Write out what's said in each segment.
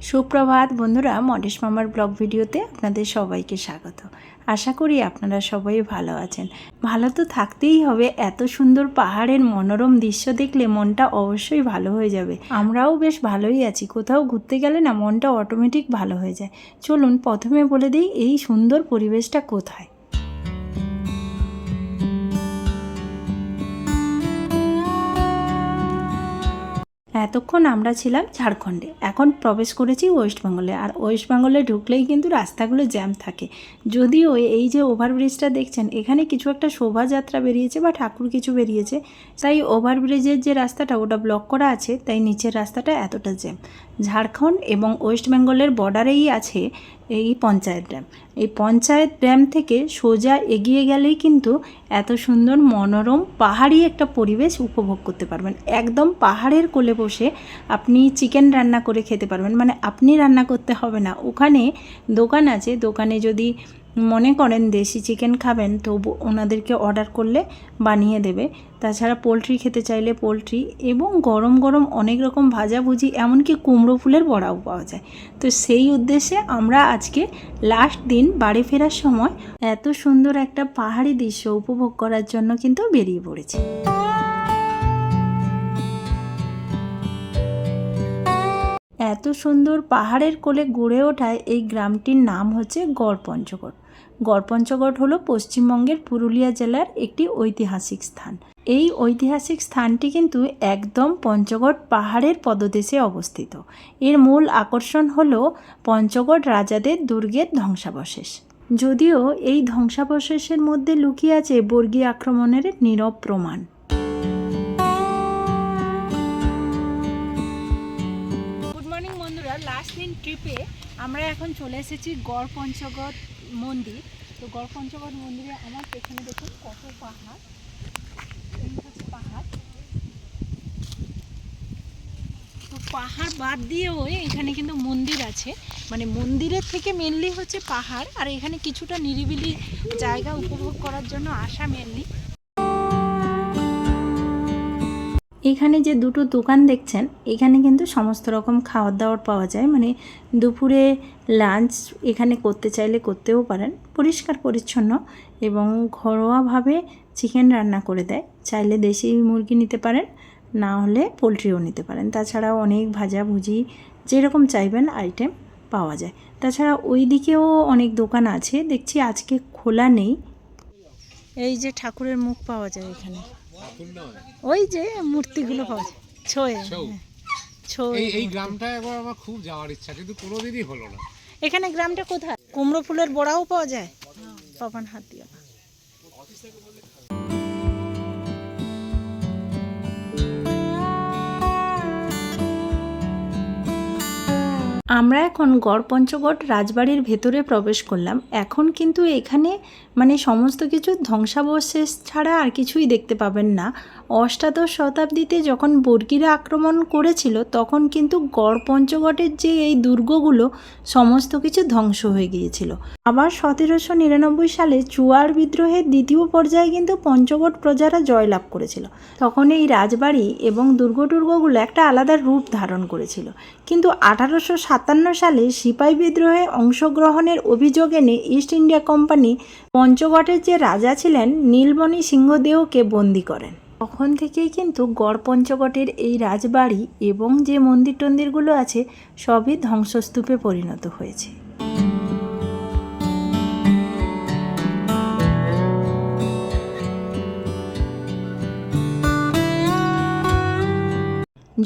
সুপ্রভাত বন্ধুরা, মডেশ মামার ব্লগ ভিডিওতে আপনাদের সবাইকে স্বাগত। আশা করি আপনারা সবাই ভালো আছেন। ভালো তো থাকতেই হবে, এত সুন্দর পাহাড়ের মনোরম দৃশ্য দেখলে মনটা অবশ্যই ভালো হয়ে যাবে। আমরাও বেশ ভালোই আছি, কোথাও ঘুরতে গেলে না মনটা অটোমেটিক ভালো হয়ে যায়। চলুন প্রথমে বলে দিই, এই সুন্দর পরিবেশটা কোথায়? এতক্ষণ আমরা ছিলাম ঝাড়খণ্ডে। এখন প্রবেশ করেছি ওয়েস্ট বেঙ্গলে। আর ওয়েস্ট বেঙ্গলে ঢুকলেই কিন্তু রাস্তাগুলো জ্যাম থাকে। যদিও এই যে ওভারব্রিজটা দেখছেন, এখানে কিছু একটা শোভাযাত্রা বেরিয়েছে বা ঠাকুর কিছু বেরিয়েছে। তাই ওভারব্রিজের যে রাস্তাটা, ওটা ব্লক করা আছে, তাই নিচের রাস্তাটা এতটা জ্যাম। ঝাড়খণ্ড এবং ওয়েস্ট বেঙ্গলের বর্ডারেই আছে এই পঞ্চায়েত ড্যাম। এই পঞ্চায়েত ড্যাম থেকে সোজা এগিয়ে গেলেই কিন্তু এত সুন্দর মনোরম পাহাড়ি একটা পরিবেশ উপভোগ করতে পারবেন। একদম পাহাড়ের কোলে বসে আপনি চিকেন রান্না করে খেতে পারবেন। মানে আপনি রান্না করতে হবে না। ওখানে দোকান আছে। দোকানে যদি মনে করেন দেশি চিকেন খাবেন তো ওনাদেরকে অর্ডার করলে বানিয়ে দেবে। তাছাড়া পোলট্রি খেতে চাইলে পোলট্রি এবং গরম গরম অনেক রকম ভাজাভুজি এমনকি কুমড়ো ফুলের বড়াও পাওয়া যায়। তো সেই উদ্দেশ্যে আমরা আজকে লাস্ট দিন বাড়ি ফেরার সময় এত সুন্দর একটা পাহাড়ি দৃশ্য উপভোগ করার জন্য কিন্তু বেরিয়ে পড়েছি। এত সুন্দর পাহাড়ের কোলে গড়ে ওঠায় এই গ্রামটির নাম হচ্ছে গড়পঞ্চগড়। গড়পঞ্চগড় হলো পশ্চিমবঙ্গের পুরুলিয়া জেলার একটি ঐতিহাসিক স্থান। এই ঐতিহাসিক স্থানটি কিন্তু একদম পঞ্চগড় পাহাড়ের পদদেশে অবস্থিত। এর মূল আকর্ষণ হল পঞ্চগড় রাজাদের দুর্গের ধ্বংসাবশেষ। যদিও এই ধ্বংসাবশেষের মধ্যে লুকিয়ে আছে বর্গী আক্রমণের নীরব প্রমাণ। ট্রিপে আমরা এখন চলে এসেছি গড় পঞ্চগড় মন্দির। তো গড় পঞ্চগড় মন্দিরে আমার পেছনে দেখুন কত পাহাড়। হচ্ছে পাহাড়। তো পাহাড় বাদ দিয়েও এখানে কিন্তু মন্দির আছে। মানে মন্দিরের থেকে মেনলি হচ্ছে পাহাড়। আর এখানে কিছুটা নিরিবিলি জায়গা উপভোগ করার জন্য আসা মেনলি এখানে যে দুটো দোকান দেখছেন, এখানে কিন্তু সমস্ত রকম খাওয়ার দাওয়ার পাওয়া যায়। মানে দুপুরে লাঞ্চ এখানে করতে চাইলে করতেও পারেন। পরিষ্কার, পরিচ্ছন্ন এবং ঘরোয়াভাবে চিকেন রান্না করে দেয়। চাইলে দেশি মুরগি নিতে পারেন, না হলে পোলট্রিও নিতে পারেন। তাছাড়াও অনেক ভাজা ভুজি যেরকম চাইবেন আইটেম পাওয়া যায়। তাছাড়া ওই দিকেও অনেক দোকান আছে। দেখছি আজকে খোলা নেই। এই যে ঠাকুরের মুখ পাওয়া যায় এখানে। ওই যে মূর্তিগুলো পাওয়া যায় ছয়ে। ছৌ। হ্যাঁ, ছৌ এই এই গ্রামটা একবার আমার খুব যাওয়ার ইচ্ছা কিন্তু কোনোদিনই হলো না। এখানে গ্রামটা কোথায়? কুমড়ো ফুলের বড়াও পাওয়া যায়? হাতিয়া আমরা এখন গড় পঞ্চগড় রাজবাড়ির ভেতরে প্রবেশ করলাম। এখন কিন্তু এখানে মানে সমস্ত কিছু ধ্বংসাবশেষ ছাড়া আর কিছুই দেখতে পাবেন না। অষ্টাদশ শতাব্দীতে যখন বর্গীরা আক্রমণ করেছিল, তখন কিন্তু গড় পঞ্চগড়ের যে এই দুর্গগুলো, সমস্ত কিছু ধ্বংস হয়ে গিয়েছিল। আবার সতেরোশো নিরানব্বই সালে চুয়ার বিদ্রোহের দ্বিতীয় পর্যায়ে কিন্তু পঞ্চগড় প্রজারা জয়লাভ করেছিল। তখন এই রাজবাড়ি এবং দুর্গ টুর্গগুলো একটা আলাদা রূপ ধারণ করেছিল। কিন্তু আঠারোশো সাতান্ন সালে সিপাই বিদ্রোহে অংশগ্রহণের অভিযোগ এনে ইস্ট ইন্ডিয়া কোম্পানি পঞ্চগড়ের যে রাজা ছিলেন, নীলমণি সিংহদেওকে বন্দি করেন। তখন থেকেই কিন্তু গড় পঞ্চগটের এই রাজবাড়ি এবং যে মন্দির টন্দিরগুলো আছে, সবই ধ্বংসস্তূপে পরিণত হয়েছে।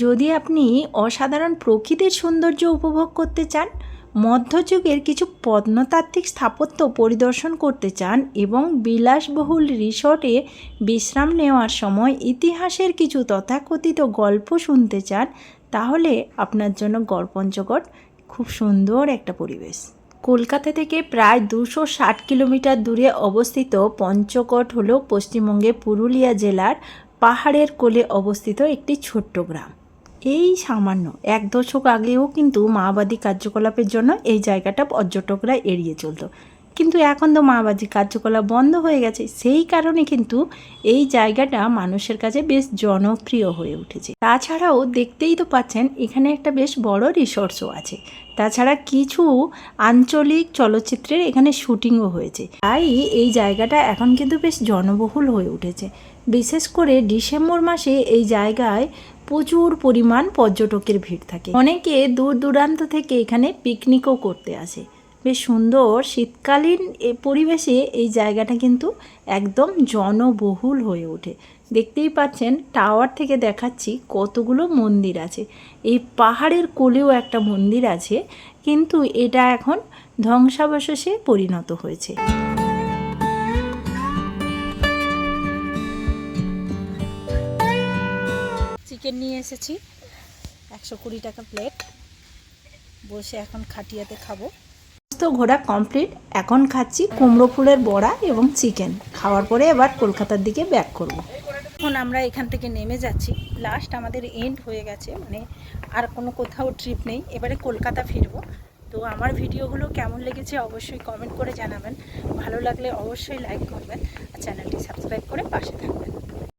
যদি আপনি অসাধারণ প্রকৃতির সৌন্দর্য উপভোগ করতে চান মধ্যযুগের কিছু প্রত্নতাত্ত্বিক স্থাপত্য পরিদর্শন করতে চান এবং বিলাসবহুল রিসর্টে বিশ্রাম নেওয়ার সময় ইতিহাসের কিছু তথাকথিত গল্প শুনতে চান, তাহলে আপনার জন্য গড়পঞ্চগড় খুব সুন্দর একটা পরিবেশ। কলকাতা থেকে প্রায় দুশো ষাট কিলোমিটার দূরে অবস্থিত পঞ্চকট হল পশ্চিমবঙ্গে পুরুলিয়া জেলার পাহাড়ের কোলে অবস্থিত একটি ছোট্ট গ্রাম। এই সামান্য এক দশক আগেও কিন্তু মাওবাদী কার্যকলাপের জন্য এই জায়গাটা পর্যটকরা এড়িয়ে চলতো। কিন্তু এখন তো মাবাজি কার্যকলাপ বন্ধ হয়ে গেছে, সেই কারণে কিন্তু এই জায়গাটা মানুষের কাছে বেশ জনপ্রিয় হয়ে উঠেছে। তাছাড়াও দেখতেই তো পাচ্ছেন, এখানে একটা বেশ বড় রিসোর্সও আছে। তাছাড়া কিছু আঞ্চলিক চলচ্চিত্রের এখানে শুটিংও হয়েছে। তাই এই জায়গাটা এখন কিন্তু বেশ জনবহুল হয়ে উঠেছে। বিশেষ করে ডিসেম্বর মাসে এই জায়গায় প্রচুর পরিমাণ পর্যটকের ভিড় থাকে। অনেকে দূর দূরান্ত থেকে এখানে পিকনিকও করতে আসে। বেশ সুন্দর শীতকালীন পরিবেশে এই জায়গাটা কিন্তু একদম জনবহুল হয়ে ওঠে। দেখতেই পাচ্ছেন, টাওয়ার থেকে দেখাচ্ছি কতগুলো মন্দির আছে। এই পাহাড়ের কোলেও একটা মন্দির আছে, কিন্তু এটা এখন ধ্বংসাবশেষে পরিণত হয়েছে। চিকেন নিয়ে এসেছি। একশো কুড়ি টাকা প্লেট বসে এখন খাটিয়াতে খাব। তো ঘোরা কমপ্লিট এখন খাচ্ছি কুমড়ো ফুলের বড়া এবং চিকেন খাওয়ার পরে এবার কলকাতার দিকে ব্যাক করব। এখন আমরা এখান থেকে নেমে যাচ্ছি। লাস্ট আমাদের এন্ড হয়ে গেছে। মানে আর কোনো কোথাও ট্রিপ নেই। এবারে কলকাতা ফিরবো। তো আমার ভিডিওগুলো কেমন লেগেছে অবশ্যই কমেন্ট করে জানাবেন। ভালো লাগলে অবশ্যই লাইক করবেন। আর চ্যানেলটি সাবস্ক্রাইব করে পাশে থাকবেন।